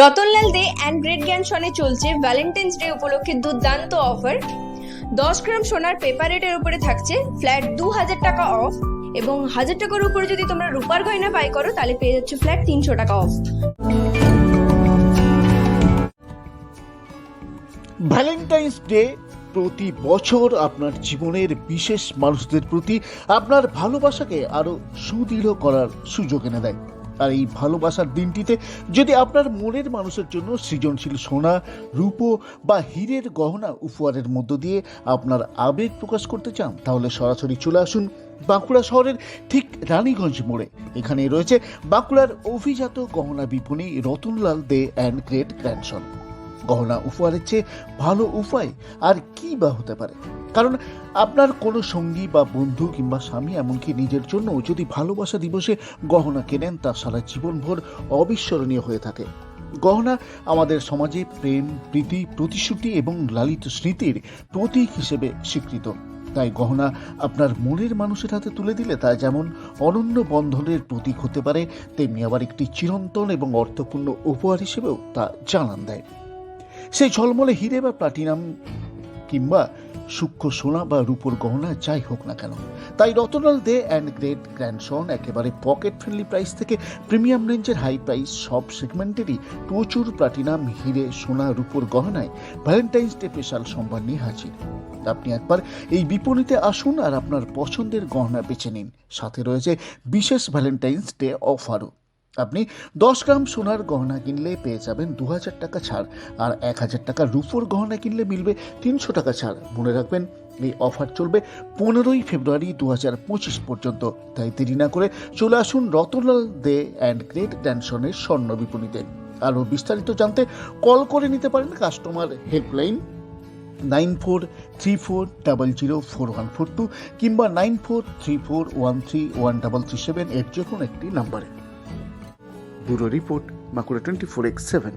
Ratanlal De and great জ্ঞান চলছে Valentine's day উপলক্ষে দুর্দান্ত অফার দশ গ্রাম সোনার পেপার রেটের উপরে থাকছে ফ্ল্যাট দু হাজার টাকা অফ এবং হাজার টাকার উপরে যদি তোমরা রূপার গয়না বাই করো, তাহলে পেয়ে যাচ্ছে ফ্ল্যাট তিনশো টাকা অফ ভ্যালেন্টাইন্স ডে প্রতি বছর আপনার জীবনের বিশেষ মানুষদের প্রতি আপনার ভালোবাসাকে আরও সুদৃঢ় করার সুযোগ এনে দেয়। আর এই ভালোবাসার দিনটিতে যদি আপনার মনের মানুষের জন্য সৃজনশীল সোনা, রূপো বা হীরের গহনা উপহারের মধ্য দিয়ে আপনার আবেগ প্রকাশ করতে চান, তাহলে সরাসরি চলে আসুন বাঁকুড়া শহরের ঠিক রানীগঞ্জ মোড়ে। এখানে রয়েছে বাঁকুড়ার অভিজাত গহনা বিপণী Ratanlal De and great grandson. গহনা উপহারের চেয়ে ভালো উপায় আর কি বা হতে পারে? কারণ আপনার কোনো সঙ্গী বা বন্ধু কিংবা স্বামী এমনকি নিজের জন্য যদি ভালোবাসা দিবসে গহনা কেনেন তা সারা জীবনভর অবিস্মরণীয় হয়ে থাকে। গহনা আমাদের সমাজে প্রেম, প্রীতি, প্রতিশ্রুতি এবং লালিত স্মৃতির প্রতীক হিসেবে স্বীকৃত। তাই গহনা আপনার মনের মানুষের হাতে তুলে দিলে তা যেমন অনন্য বন্ধনের প্রতীক হতে পারে, তেমনি আবার একটি চিরন্তন এবং অর্থপূর্ণ উপহার হিসেবেও তা জানান দেয়। সেই ঝলমলে হিরে বা প্লাটিনাম কিংবা সূক্ষ্ম সোনা বা রূপোর গহনা, যাই হোক না কেন। তাই Ratanlal Dey and great grandson একেবারে পকেট ফ্রেন্ডলি প্রাইস থেকে প্রিমিয়াম রেঞ্জের হাই প্রাইস সব সেগমেন্টেরই প্রচুর প্লাটিনাম হিরে, সোনা, রূপোর গহনায় ভ্যালেন্টাইন্স ডে স্পেশাল সম্ভার নিয়ে হাজির। আপনি একবার এই বিপণীতে আসুন আর আপনার পছন্দের গহনা বেছে নিন। সাথে রয়েছে বিশেষ ভ্যালেন্টাইন্স ডে অফারও আপনি দশ গ্রাম সোনার গহনা কিনলে পেয়ে যাবেন দু হাজার টাকা ছাড় আর এক হাজার টাকা রুপোর গহনা কিনলে মিলবে তিনশো টাকা ছাড়। মনে রাখবেন, এই অফার চলবে পনেরোই ফেব্রুয়ারি দু হাজার পঁচিশ পর্যন্ত। তাই দেরি না করে চলে আসুন রতনলাল দে অ্যান্ড গ্রেট ড্যানসনের স্বর্ণ বিপণীতে। আরও বিস্তারিত জানতে কল করে নিতে পারেন customer helpline nine four three four double zero four one four two কিংবা nine four three four one three one double three seven এর যে কোনো একটি নাম্বারে। Bureau report Bankura twenty four X seven.